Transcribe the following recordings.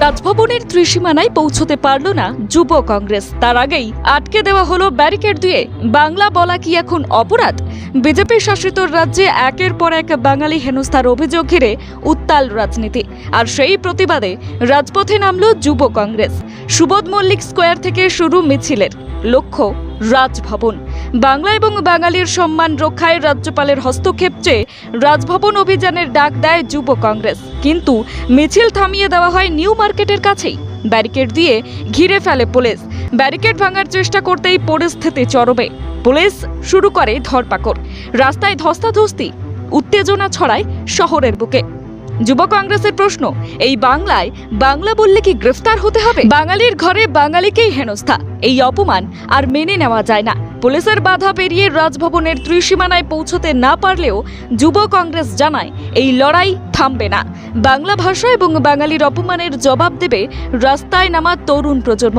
রাজভবনের ত্রিসীমানায় পৌঁছতে পারল না যুব কংগ্রেস। তার আগেই আটকে দেওয়া হলো ব্যারিকেড দিয়ে। বাংলা বলা কি এখন অপরাধ? বিজেপি শাসিত রাজ্যে একের পর এক বাঙালি হেনস্থার অভিযোগ ঘিরে উত্তাল রাজনীতি। আর সেই প্রতিবাদে রাজপথে নামল যুব কংগ্রেস। সুবোধ মল্লিক স্কোয়ার থেকে শুরু মিছিলের লক্ষ্য রাজভবন। বাংলা এবং বাঙালির সম্মান রক্ষায় রাজ্যপালের হস্তক্ষেপ চেয়ে রাজভবন অভিযানের ডাক দেয় যুব কংগ্রেস। কিন্তু মিছিল থামিয়ে দেওয়া হয় নিউ মার্কেটের কাছেই। ব্যারিকেড দিয়ে ঘিরে ফেলে পুলিশ। ব্যারিকেড ভাঙার চেষ্টা করতেই পরিস্থিতি চরমে। পুলিশ শুরু করে ধরপাকড়। রাস্তায় ধস্তাধস্তি, উত্তেজনা ছড়ায় শহরের বুকে। যুব কংগ্রেসের প্রশ্ন, এই বাংলায় বাংলা বললে কি গ্রেফতার হতে হবে? বাঙালির ঘরে বাঙালিকেই হেনস্থা, এই অপমান আর মেনে নেওয়া যায় না। পুলিশের বাধা পেরিয়ে রাজভবনের ত্রিসীমানায় পৌঁছতে না পারলেও যুব কংগ্রেস জানায়, এই লড়াই থামবে না। বাংলা ভাষা এবং বাঙালির অপমানের জবাব দেবে রাস্তায় নামা তরুণ প্রজন্ম।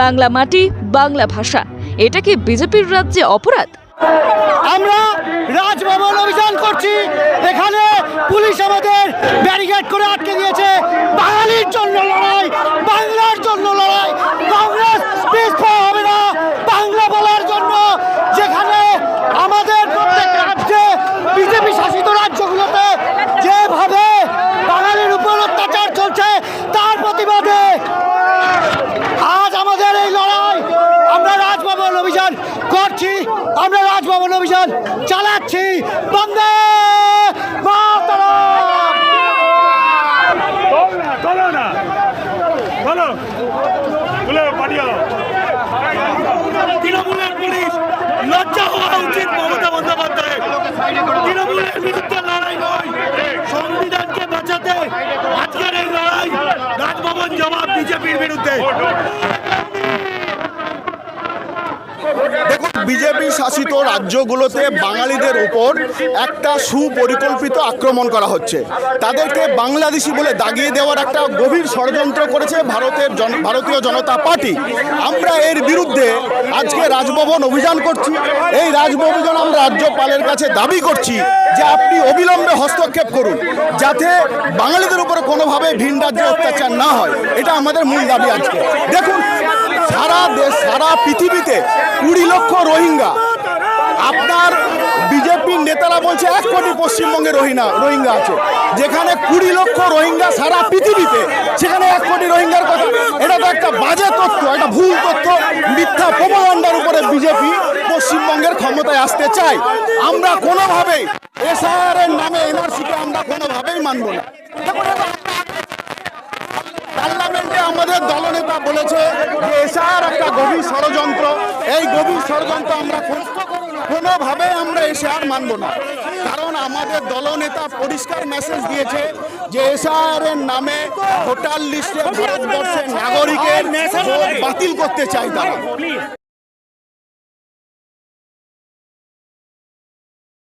বাংলা মাটি, বাংলা ভাষা, এটা কি বিজেপির রাজ্যে অপরাধ? আমরা রাজভবন অভিযান করছি, এখানে পুলিশ আমাদের ব্যারিকেড করে আটকে দিয়েছে। বাঙালির জন্য লড়াই, বাংলার জন্য লড়াই। কংগ্রেস পিছপা হবে না। বাংলা বলার জন্য যেখানে আমাদের প্রত্যেক রাজ্যে বিজেপি শাসিত রাজ্যগুলোতে যেভাবে বাঙালির উপর অত্যাচার চলছে, তার প্রতিবাদে আজ আমাদের এই লড়াই। আমরা রাজভবন অভিযান করছি, আমরা রাজভবন অভিযান চালাচ্ছি। বন্দে তৃণমূলের পুলিশ লজ্জা হওয়া উচিত মমতা বন্দ্যোপাধ্যায় তৃণমূলের বিরুদ্ধে লড়াই নয়। সংবিধানকে বাঁচাতে আজকের এই লড়াই রাজভবন জবাব বিজেপির বিরুদ্ধে। দেখুন, বিজেপি শাসিত রাজ্যগুলোতে বাঙালিদের উপর একটা সুপরিকল্পিত আক্রমণ করা হচ্ছে। তাদেরকে বাংলাদেশি বলে দাগিয়ে দেওয়ার একটা গভীর ষড়যন্ত্র করেছে ভারতের জন, ভারতীয় জনতা পার্টি। আমরা এর বিরুদ্ধে আজকে রাজভবন অভিযান করছি। এই রাজভবন আমরা রাজ্যপালের কাছে দাবি করছি যে আপনি অবিলম্বে হস্তক্ষেপ করুন, যাতে বাঙালিদের উপরে কোনোভাবে ভিন রাজ্যে অত্যাচার না হয়। এটা আমাদের মূল দাবি আজকে। দেখুন সারা পৃথিবীতে কুড়ি লক্ষ রোহিঙ্গা। আপনার বিজেপির নেতারা বলছে এক কোটি পশ্চিমবঙ্গে রোহিঙ্গা রোহিঙ্গা আছে। যেখানে কুড়ি লক্ষ রোহিঙ্গা সারা পৃথিবীতে, সেখানে এক কোটি রোহিঙ্গার কথা। এটা তো একটা বাজে তথ্য, একটা ভুল তথ্য। মিথ্যা প্রপাগান্ডার উপরে বিজেপি পশ্চিমবঙ্গের ক্ষমতায় আসতে চায়। আমরা কোনোভাবেই এসআর এর নামে এনআরসিকে আমরা কোনোভাবেই মানব না। আমাদের দলনেতা বলেছে যে এসআর একটা গভীর ষড়যন্ত্র। এই গভীর ষড়যন্ত্র আমরা কোনোভাবে আমরা এসআর মানব না। কারণ আমাদের দলনেতা পরিষ্কার মেসেজ দিয়েছে যে এসআর এর নামে ভোটার লিস্টে ভারতবর্ষের নাগরিকের বাতিল করতে চাই তারা।